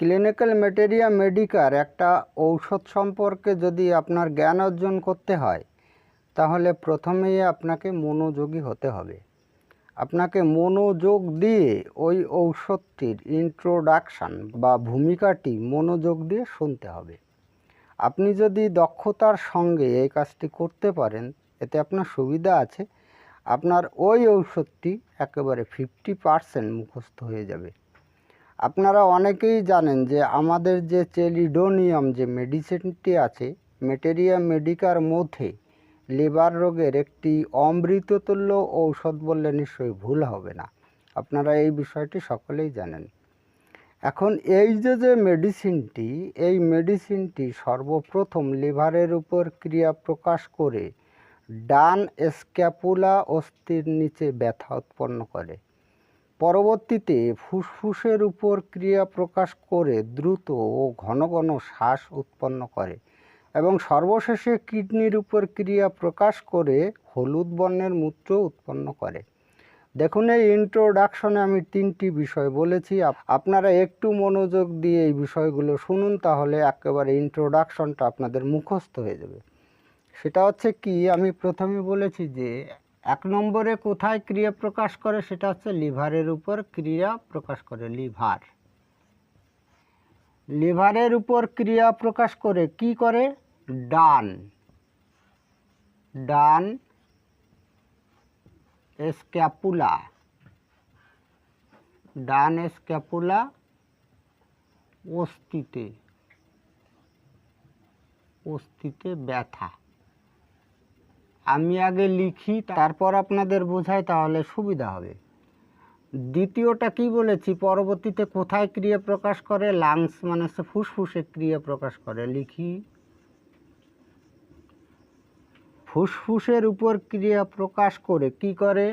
Clinical materia Medicare একটা ঔষধ সম্পর্কে যদি আপনার জ্ঞান অর্জন করতে হয়, তাহলে প্রথমেই আপনাকে মনোযোগী হতে হবে। আপনাকে মনোযোগ দিয়ে ওই ঔষধটির ইন্ট্রোডাকশান বা ভূমিকাটি মনোযোগ দিয়ে শুনতে হবে। আপনি যদি দক্ষতার সঙ্গে এই কাজটি করতে পারেন, এতে আপনার সুবিধা আছে। আপনার ওই ঔষধটি একেবারে ফিফটি পারসেন্ট মুখস্থ হয়ে যাবে। আপনারা অনেকেই জানেন যে আমাদের যে চেলিডোনিয়াম যে মেডিসিনটি আছে, মেটেরিয়া মেডিকার মধ্যে লিভার রোগের একটি অমৃততুল্য ঔষধ বললে নিশ্চয়ই ভুল হবে না। আপনারা এই বিষয়টি সকলেই জানেন। এখন এই যে যে মেডিসিনটি, এই মেডিসিনটি সর্বপ্রথম লিভারের উপর ক্রিয়া প্রকাশ করে ডান স্ক্যাপুলা অস্থির নিচে ব্যথা উৎপন্ন করে। পরবর্তীতে ফুসফুসের উপর ক্রিয়া প্রকাশ করে দ্রুত ও ঘন ঘন শ্বাস উৎপন্ন করে এবং সর্বশেষে কিডনির উপর ক্রিয়া প্রকাশ করে হলুদ বর্ণের মূত্র উৎপন্ন করে। দেখুন, এই ইন্ট্রোডাকশনে আমি তিনটি বিষয় বলেছি। আপ- আপনারা একটু মনোযোগ দিয়ে এই বিষয়গুলো শুনুন, তাহলে একেবারে ইন্ট্রোডাকশনটা আপনাদের মুখস্থ হয়ে যাবে। সেটা হচ্ছে কি, আমি প্রথমে বলেছি যে এক নম্বরে কোথায় ক্রিয়া প্রকাশ করে, সেটা হচ্ছে লিভারের উপর ক্রিয়া প্রকাশ করে, লিভার। লিভারের উপর ক্রিয়া প্রকাশ করে কি করে? ডান। ডান স্ক্যাপুলা। ডান স্ক্যাপুলা অস্থিতে অস্থিতে ব্যথা। আমি আগে লিখি, তারপর আপনাদের বোঝাই, তাহলে সুবিধা হবে। দ্বিতীয়টা কি বলেছি? পরবর্তীতে কোথায় ক্রিয়া প্রকাশ করে? লাংস মানে হচ্ছে ফুসফুসে ক্রিয়া প্রকাশ করে। লিখি। ফুসফুসের উপর ক্রিয়া প্রকাশ করে কি করে?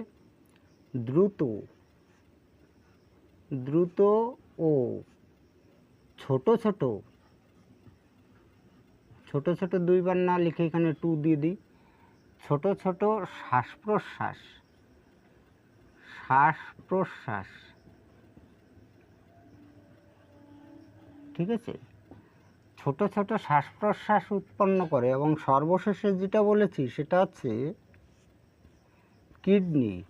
দ্রুত। দ্রুত ও। ছোট ছোট। ছোট ছোট দুইবার না লিখে এখানে টু দিয়ে দিই। ছোট ছোট শ্বাস প্রশ্বাস শ্বাস প্রশ্বাস ঠিক আছে? ছোট ছোট শ্বাস প্রশ্বাস উৎপন্ন করে এবং সর্বশেষে যেটা বলেছি সেটা হচ্ছে কিডনি।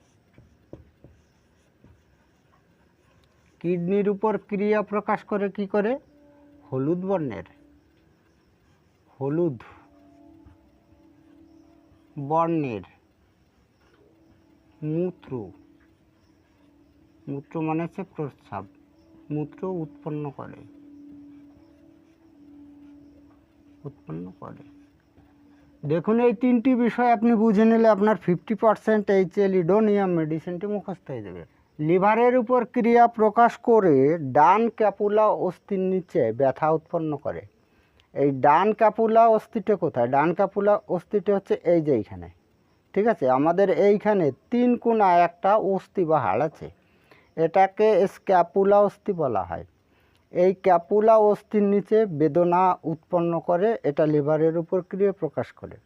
কিডনির উপর ক্রিয়া প্রকাশ করে কি করে? হলুদ বর্ণের। হলুদ। বর্ণের মূত্র। মূত্র মানে হচ্ছে প্রস্রাব। মূত্র উৎপন্ন করে। উৎপন্ন করে। দেখুন, এই তিনটি বিষয় আপনি বুঝে নিলে আপনার ফিফটি পার্সেন্ট এইচ এলিডোনিয়াম মেডিসিনটি মুখস্থ হয়ে যাবে। লিভারের উপর ক্রিয়া প্রকাশ করে ডান ক্যাপুলা অস্থির নিচে ব্যথা উৎপন্ন করে। এই ডান ক্যাপুলা অস্থিটা কোথায়? ডান ক্যাপুলা অস্থিটা হচ্ছে এই যে এইখানে। ঠিক আছে? আমাদের এইখানে তিন কোনায় একটা অস্থি বা হাড় আছে। এটাকে স্ক্যাপুলা অস্থি বলা হয়। এই ক্যাপুলা অস্থির নিচে বেদনা উৎপন্ন করে, এটা লিভারের উপর ক্রিয়া প্রকাশ করে।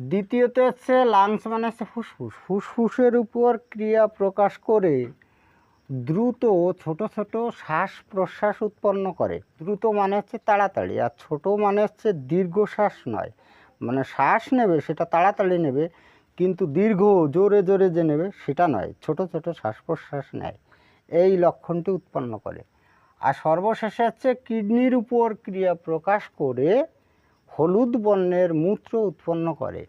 দ্বিতীয়ত হচ্ছে লাংস মানে হচ্ছে ফুসফুস। ফুসফুসের উপর ক্রিয়া প্রকাশ করে দ্রুত ছোট ছোট শ্বাস প্রশ্বাস উৎপন্ন করে। দ্রুত মানে হচ্ছে তাড়াতাড়ি আর ছোট মানে হচ্ছে দীর্ঘশ্বাস নয়। মানে শ্বাস নেবে, সেটা তাড়াতাড়ি নেবে, কিন্তু দীর্ঘ জোরে জোরে যে নেবে, সেটা নয়, ছোট ছোট শ্বাস প্রশ্বাস নেয়। এই লক্ষণটি উৎপন্ন করে। আর সর্বশেষে হচ্ছে কিডনির উপর ক্রিয়া প্রকাশ করে হলুদ বর্ণের মূত্র উৎপন্ন করে।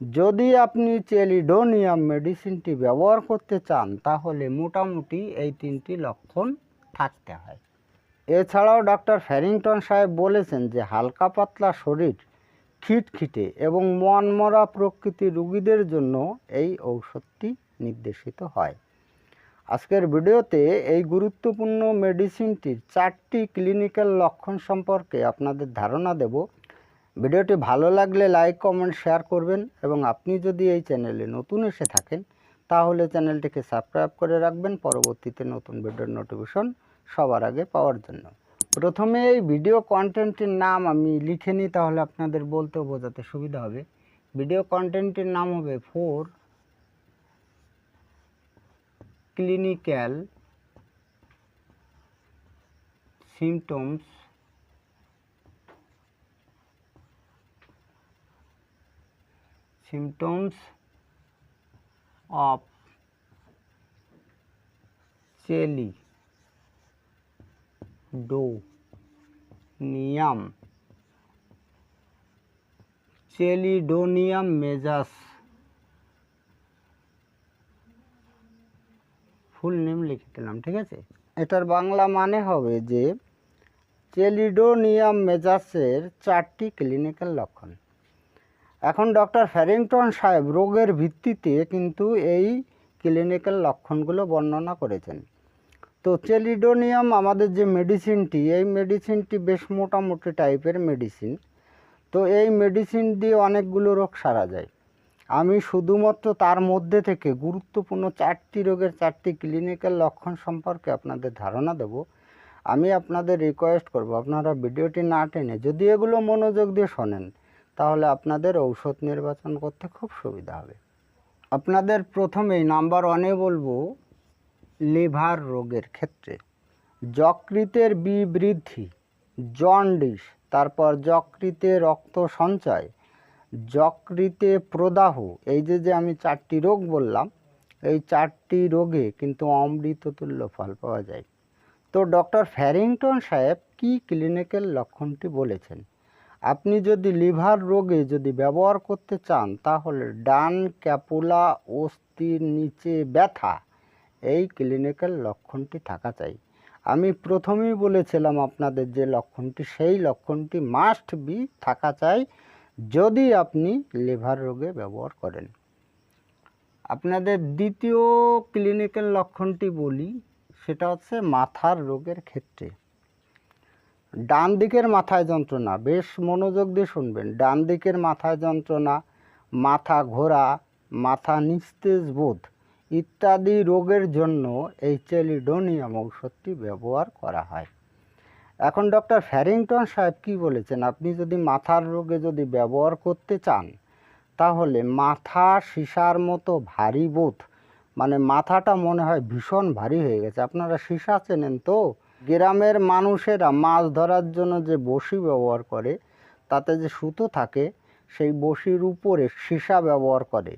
যদি আপনি চেলিডোনিয়াম মেডিসিনটি ব্যবহার করতে চান, তাহলে মোটামুটি এই তিনটি লক্ষণ থাকতে হয়। এছাড়াও ডক্টর ফ্যারিংটন সাহেব বলেছেন যে, হালকা পাতলা শরীর, খিটখিটে এবং মনমরা প্রকৃতি রুগীদের জন্য এই ঔষধটি নির্দেশিত হয়। আজকের ভিডিওতে এই গুরুত্বপূর্ণ মেডিসিনটির চারটি ক্লিনিক্যাল লক্ষণ সম্পর্কে আপনাদের ধারণা দেব। ভিডিওটি ভালো লাগলে লাইক, কমেন্ট, শেয়ার করবেন এবং আপনি যদি এই চ্যানেলে নতুন এসে থাকেন, তাহলে চ্যানেলটিকে সাবস্ক্রাইব করে রাখবেন। পরবর্তীতে নতুন ভিডিওর নোটিফিকেশন সবার আগে পাওয়ার জন্য। প্রথমে এই ভিডিও কন্টেন্টের নাম আমি লিখে নিই, তাহলে আপনাদের বলতে বোঝাতে সুবিধা হবে। ভিডিও কন্টেন্টের নাম হবে four clinical symptoms symptoms of cheli donium. Chelidonium majus full name লিখে দিলাম, ঠিক আছে? এটার বাংলা মানে হবে যে চেলিডোনিয়াম মেজাসের চারটি ক্লিনিক্যাল লক্ষণ। এখন ডক্টর ফ্যারিংটন সাহেব রোগের ভিত্তিতে কিন্তু এই ক্লিনিক্যাল লক্ষণগুলো বর্ণনা করেছেন। তো চেলিডোনিয়াম আমাদের যে মেডিসিনটি, এই মেডিসিনটি বেশ মোটামুটি টাইপের মেডিসিন। তো এই মেডিসিন দিয়ে অনেকগুলো রোগ সারা যায়। আমি শুধুমাত্র তার মধ্যে থেকে গুরুত্বপূর্ণ চারটি রোগের চারটি ক্লিনিক্যাল লক্ষণ সম্পর্কে আপনাদের ধারণা দেব। আমি আপনাদের রিকোয়েস্ট করব, আপনারা ভিডিওটি না টেনে যদি এগুলো মনোযোগ দিয়ে শোনেন তাহলে আপনাদের ঔষধ নির্বাচন করতে খুব সুবিধা হবে। আপনাদের প্রথমেই নাম্বার ওয়ানে বলব, লিভার রোগের ক্ষেত্রে। যকৃতের বিবৃদ্ধি জন্ডিস, তারপর যকৃতে রক্ত সঞ্চয়, যকৃতে প্রদাহ, এই যে যে আমি চারটি রোগ বললাম, এই চারটি রোগে কিন্তু অমৃততুল্য ফল পাওয়া যায়। তো ডক্টর ফ্যারিংটন সাহেব কি ক্লিনিক্যাল লক্ষণটি বলেছেন? আপনি যদি লিভার রোগে যদি ব্যবহার করতে চান, তাহলে ডান ক্যাপুলা অস্থির নিচে ব্যথা, এই ক্লিনিক্যাল লক্ষণটি থাকা চাই। আমি প্রথমেই বলেছিলাম আপনাদের যে লক্ষণটি, সেই লক্ষণটি মাস্ট বি থাকা চাই যদি আপনি লিভার রোগে ব্যবহার করেন। আপনাদের দ্বিতীয় ক্লিনিক্যাল লক্ষণটি বলি, সেটা হচ্ছে মাথার রোগের ক্ষেত্রে। ডান দিকের মাথায় যন্ত্রণা, বেশ মনোযোগ দিয়ে শুনবেন। ডান দিকের মাথায় যন্ত্রণা, মাথা ঘোরা, মাথা নিস্তেজ বোধ ইত্যাদি রোগের জন্য এই চেলিডোনিয়াম ঔষধটি ব্যবহার করা হয়। এখন ডক্টর ফ্যারিংটন সাহেব কি বলেছেন? আপনি যদি মাথার রোগে যদি ব্যবহার করতে চান, তাহলে মাথা সীসার মতো ভারী বোধ মানে মাথাটা মনে হয় ভীষণ ভারী হয়ে গেছে। আপনারা সীসা চেনেন তো? গ্রামের মানুষেরা মাছ ধরার জন্য যে বড়শি ব্যবহার করে, তাতে যে সুতো থাকে, সেই বড়শির উপরে সীসা ব্যবহার করে।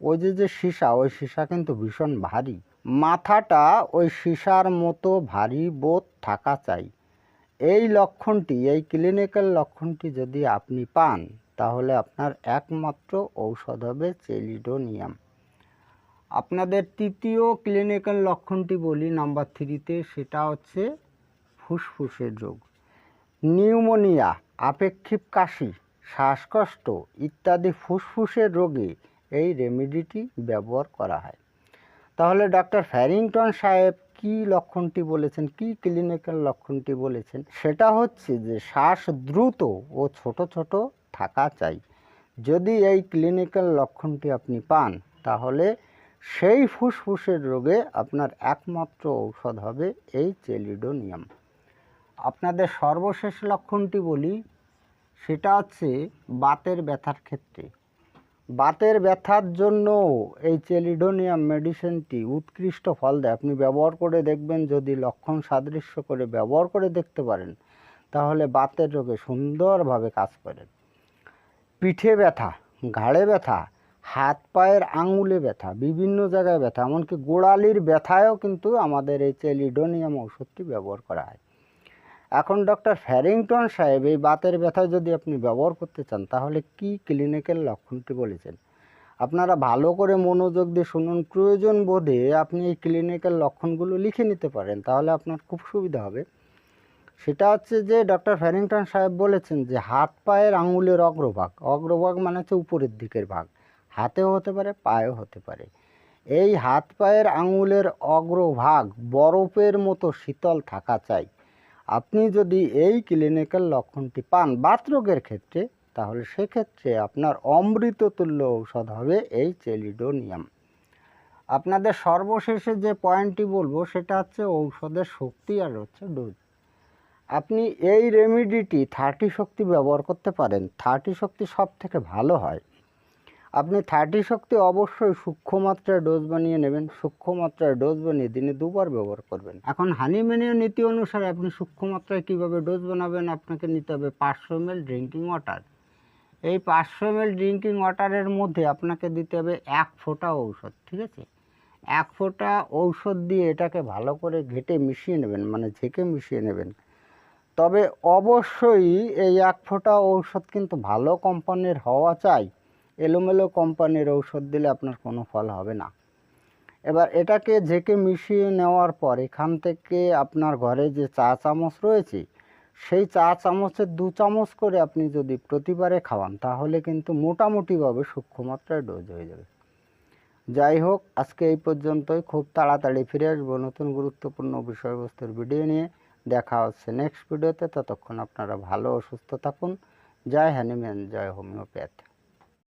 ওই যে যে সীসা, ওই সীসা কিন্তু ভীষণ ভারী। মাথাটা ওই সীসার মতো ভারী বোধ থাকা চাই। এই লক্ষণটি, এই ক্লিনিক্যাল লক্ষণটি যদি আপনি পান, তাহলে আপনার একমাত্র ঔষধ হবে চেলিডোনিয়াম। আপনাদের তৃতীয় ক্লিনিক্যাল লক্ষণটি বলি, নাম্বার থ্রিতে সেটা হচ্ছে ফুসফুসের রোগ নিউমোনিয়া, আপেক্ষিক কাশি, শ্বাসকষ্ট ইত্যাদি ফুসফুসের রোগে এই রেমেডিটি ব্যবহার করা হয়। তাহলে ডক্টর ফ্যারিংটন সাহেব কি লক্ষণটি বলেছেন, কি ক্লিনিক্যাল লক্ষণটি বলেছেন? সেটা হচ্ছে যে শ্বাস দ্রুত ও ছোট ছোট থাকা চাই। যদি এই ক্লিনিক্যাল লক্ষণটি আপনি পান, তাহলে সেই ফুসফুসের রোগে আপনার একমাত্র ঔষধ হবে এই চেলিডোনিয়াম আপনাদের সর্বশেষ লক্ষণটি বলি, সেটা হচ্ছে বাতের ব্যথার ক্ষেত্রে। বাতের ব্যথার জন্য এই চেলিডোনিয়াম মেডিসিনটি উৎকৃষ্ট ফল দেয়। আপনি ব্যবহার করে দেখবেন, যদি লক্ষণ সাদৃশ্য করে ব্যবহার করে দেখতে পারেন, তাহলে বাতের রোগে সুন্দরভাবে কাজ করে। পিঠে ব্যথা, ঘাড়ে ব্যথা, হাত পায়ের আঙুলে ব্যথা, বিভিন্ন জায়গায় ব্যথা, এমনকি গোড়ালির ব্যথায়ও কিন্তু আমাদের এই চেলিডোনিয়াম ওষুধটি ব্যবহার করা হয়। এখন ডক্টর ফ্যারিংটন সাহেব, এই বাতের ব্যথা যদি আপনি ব্যবহার করতে চান, তাহলে কি ক্লিনিক্যাল লক্ষণটি বলেছেন? আপনারা ভালো করে মনোযোগ দিয়ে শুনুন, প্রয়োজন বোধে আপনি এই ক্লিনিক্যাল লক্ষণগুলো লিখে নিতে পারেন, তাহলে আপনার খুব সুবিধা হবে। সেটা হচ্ছে যে, ডক্টর ফ্যারিংটন সাহেব বলেছেন যে, হাত পায়ের আঙুলের অগ্রভাগ অগ্রভাগ মানে হচ্ছে উপরের দিকের ভাগ, হাতেও হতে পারে, পায়েও হতে পারে। এই হাত পায়ের আঙুলের অগ্রভাগ বরফের মতো শীতল থাকা চাই। আপনি যদি এই ক্লিনিক্যাল লক্ষণটি পান বাতরোগের ক্ষেত্রে, তাহলে সেক্ষেত্রে আপনার অমৃততুল্য ঔষধ হবে এই চেলিডোনিয়াম। আপনাদের সর্বশেষে যে পয়েন্টটি বলব, সেটা হচ্ছে ঔষধের শক্তি আর হচ্ছে ডোজ আপনি এই রেমিডিটি থার্টি শক্তি ব্যবহার করতে পারেন। থার্টি শক্তি সব থেকে ভালো হয়। আপনি থার্টি শক্তি অবশ্যই সূক্ষ্ম মাত্রায় ডোজ বানিয়ে নেবেন। সূক্ষ্ম মাত্রায় ডোজ বানিয়ে দিনে দুবার ব্যবহার করবেন। এখন হানিম্যানীয় নীতি অনুসারে আপনি সূক্ষ্ম মাত্রায় কীভাবে ডোজ বানাবেন আপনাকে নিতে হবে পাঁচশো এম ড্রিঙ্কিং ওয়াটার এই পাঁচশো এম ড্রিঙ্কিং ওয়াটারের মধ্যে আপনাকে দিতে হবে এক ফোঁটা ঔষধ, ঠিক আছে? এক ফোঁটা ঔষধ দিয়ে এটাকে ভালো করে ঘেটে মিশিয়ে নেবেন মানে ঝেঁকে মিশিয়ে নেবেন। তবে অবশ্যই এই এক ফোঁটা ঔষধ কিন্তু ভালো কোম্পানির হওয়া চাই। এলোমেলো কোম্পানির ঔষধ দিলে আপনার কোনো ফল হবে না। এবার এটাকে ঝেঁকে মিশিয়ে নেওয়ার পর এখান থেকে আপনার ঘরে যে চা চামচ রয়েছে, সেই চা চামচের দু চামচ করে আপনি যদি প্রতিবারে খাওয়ান, তাহলে কিন্তু মোটামুটিভাবে সূক্ষ্ম মাত্রায় ডোজ হয়ে যাবে। যাই হোক, আজকে এই পর্যন্তই। খুব তাড়াতাড়ি ফিরে আসব নতুন গুরুত্বপূর্ণ বিষয়বস্তুর ভিডিও নিয়ে। দেখা হচ্ছে নেক্সট ভিডিওতে ততক্ষণ আপনারা ভালো ও সুস্থ থাকুন। জয় হ্যানিম্যান জয় হোমিওপ্যাথ।